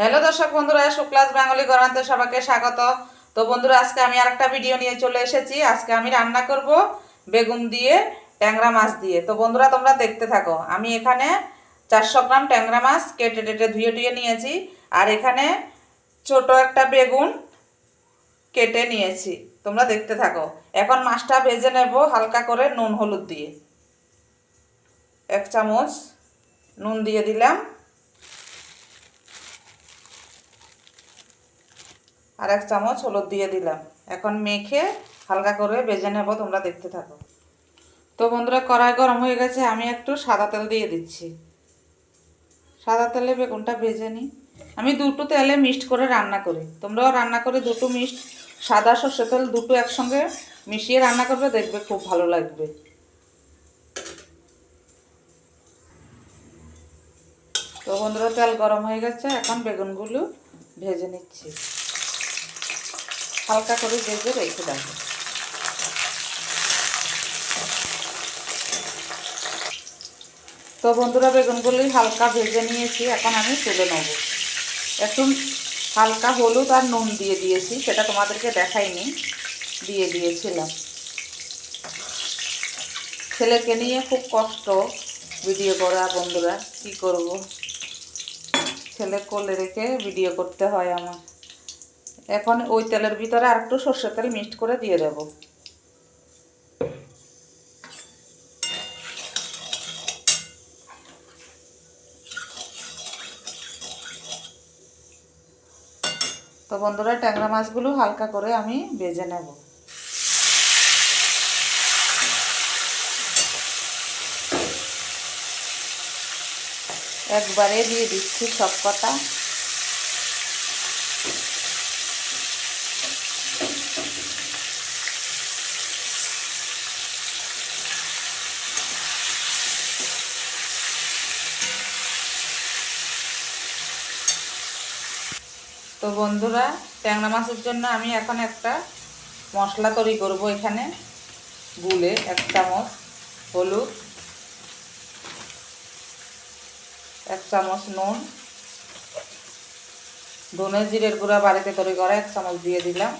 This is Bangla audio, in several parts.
হ্যালো দর্শক বন্ধুরা, শুক্লাস বাঙালি গরান্তে সবাইকে স্বাগত। তো বন্ধুরা, আজকে আমি আরেকটা ভিডিও নিয়ে চলে এসেছি। আজকে আমি রান্না করব বেগুন দিয়ে, ট্যাংরা মাছ দিয়ে। তো বন্ধুরা, তোমরা দেখতে থাকো। আমি এখানে চারশো গ্রাম ট্যাংরা মাছ কেটে টেটে ধুয়ে টুয়ে নিয়েছি। আর এখানে ছোট একটা বেগুন কেটে নিয়েছি। তোমরা দেখতে থাকো। এখন মাছটা ভেজে নেব হালকা করে নুন, হলুদ দিয়ে। এক চামচ নুন দিয়ে দিলাম। আর এক চামচ হলুদ দিয়ে দিলাম। এখন মেখে হালকা করে ভেজে নেব, তোমরা দেখতে থাকো। তো বন্ধুরা, কড়াই গরম হয়ে গেছে, আমি একটু সাদা তেল দিয়ে দিচ্ছি। সাদা তেলে বেগুনটা ভেজে নিই। আমি দুটো তেলে মিক্সড করে রান্না করি। তোমরাও রান্না করে দুটো মিক্সড, সাদা সর্ষে তেল দুটো একসঙ্গে মিশিয়ে রান্না করবে, দেখবে খুব ভালো লাগবে। তো বন্ধুরা, তেল গরম হয়ে গেছে, এখন বেগুনগুলো ভেজে নিচ্ছি। হালকা করে ভেজে রেখে দেবো। তো বন্ধুরা, বেগুনগুলি হালকা ভেজে নিয়েছি, এখন আমি তুলে নেব। একটু হালকা হলুদ আর নুন দিয়ে দিয়েছি, সেটা তোমাদেরকে দেখাইনি, দিয়ে দিয়েছিলাম। ছেলেকে নিয়ে খুব কষ্ট ভিডিও করা, বন্ধুরা, কি করব? ছেলে কোলে রেখে ভিডিও করতে হয় আমার এখন ওই তেলের ভিতরে আর একটু সর্ষের তেল মিক্সড করে দিয়ে দেব। তো বন্ধুরা, ট্যাংরা মাছগুলো হালকা করে আমি ভেজে নেব। একবারে দিয়ে দিচ্ছি সব কটা। তো বন্ধুরা, ট্যাংরা মাছের জন্য আমি এখন একটা মশলা তৈরি করব এখানে। গুলে এক চামচ হলুদ, এক চামচ নুন, ধনে জিরের গুঁড়া বাড়িতে তৈরি করা এক চামচ দিয়ে দিলাম।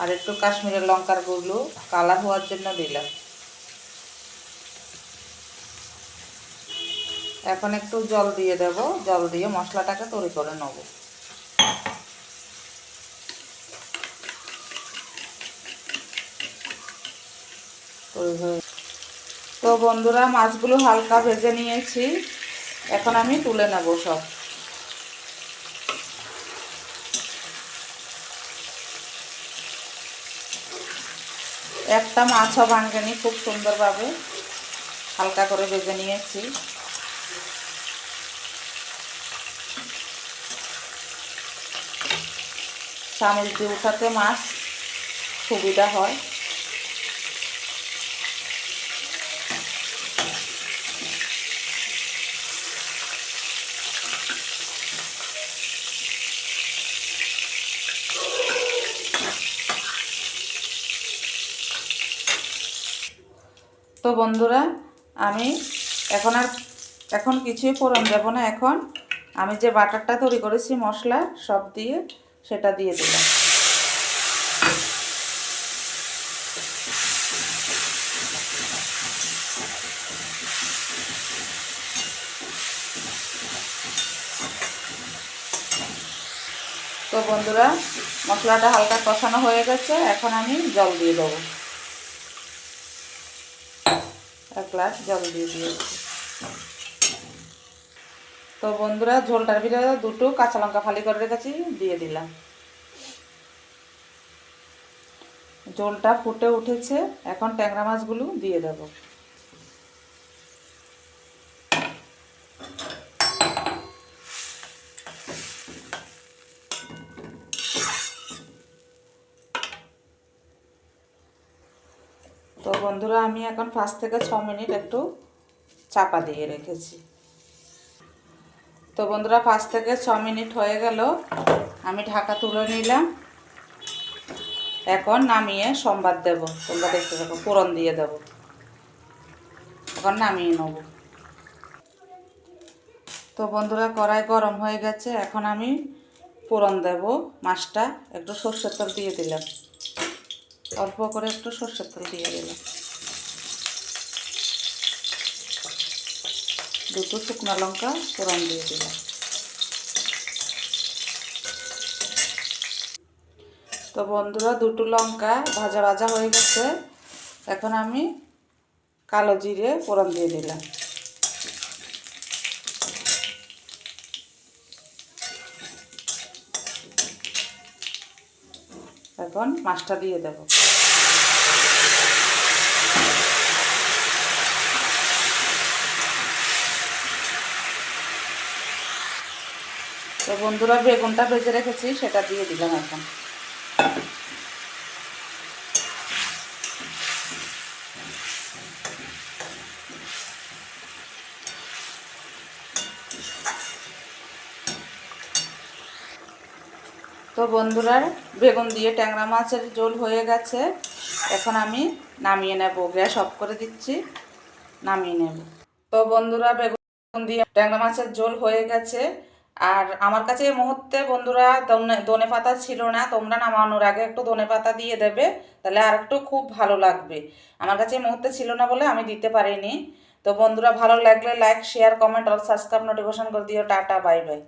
আর একটু কাশ্মীরের লঙ্কার গুঁড়ো, কালার হওয়ার জন্য দিলাম। এখন একটু জল দিয়ে দেব। জল দিয়ে মশলাটাকে তৈরি করে নেব। তো বন্ধুরা, মাছগুলো হালকা ভেজে নিয়েছি। এখন আমি তুলে নেব সব। একটা মাছও ভাঙ্গেনি খুব সুন্দরভাবে হালকা করে ভেজে নিয়েছি। চামচ দিয়ে উঠাতে মাছ সুবিধা হয়। তো বন্ধুরা, আমি এখন আর এখন কিছুই ফোড়ন দেবো না এখন। আমি যে বাটারটা তৈরি করেছি, মশলা সব দিয়ে সেটা দিয়ে দিলাম। তো বন্ধুরা, মশলাটা হালকা কষানো হয়ে গেছে, এখন আমি জল দিয়ে দেবো। এক গ্লাস জল দিয়ে দিয়েছি। তো বন্ধুরা, ঝোলটার ভিতরে দুটো কাঁচা লঙ্কা ফালি করে রেখেছি, দিয়ে দিলাম। ঝোলটা ফুটে উঠেছে, এখন ট্যাংরা মাছগুলো দিয়ে দেব। তো বন্ধুরা, আমি এখন পাঁচ থেকে ছ মিনিট একটু চাপা দিয়ে রেখেছি। তো বন্ধুরা পাঁচ থেকে ছ মিনিট হয়ে গেল। আমি ঢাকা তুলে নিলাম। এখন নামিয়ে সোমবার দেব। তোমরা দেখতে থাকো, ফোড়ন দিয়ে দেব। এখন নামিয়ে নেব। তো বন্ধুরা, কড়াই গরম হয়ে গেছে। এখন আমি ফোড়ন দেব মাছটা। একটু সর্ষের তেল দিয়ে দিলাম। অল্প করে একটু সর্ষের তেল দিয়ে দিলাম। দুটো শুকনো লঙ্কা ফোড়ন দিয়ে দিলাম। তো বন্ধুরা, দুটো লঙ্কা ভাজা ভাজা হয়ে গেছে। এখন আমি কালো জিরে ফোড়ন দিয়ে দিলাম। এখন মাছটা দিয়ে দেব। তো বন্ধুরা বেগুনটা ভেজে রেখেছি, সেটা দিয়ে দিলাম এখন। তো বন্ধুরা, বেগুন দিয়ে ট্যাংরা মাছের ঝোল হয়ে গেছে। এখন আমি নামিয়ে নেব, গ্যাস অফ করে দিচ্ছি, নামিয়ে নেব। তো বন্ধুরা, বেগুন দিয়ে ট্যাংরা মাছের ঝোল হয়ে গেছে। আর আমার কাছে এই মুহূর্তে বন্ধুরা দনে পাতা ছিল না, তোমরা নামানোর আগে একটু দনে পাতা দিয়ে দেবে, তাহলে আর একটু খুব ভালো লাগবে। আমার কাছে এই মুহূর্তে ছিল না বলে আমি দিতে পারিনি। তো বন্ধুরা ভালো লাগলে লাইক শেয়ার কমেন্ট আর সাবস্ক্রাইব নোটিফিকেশন করে দিও। Tata bye bye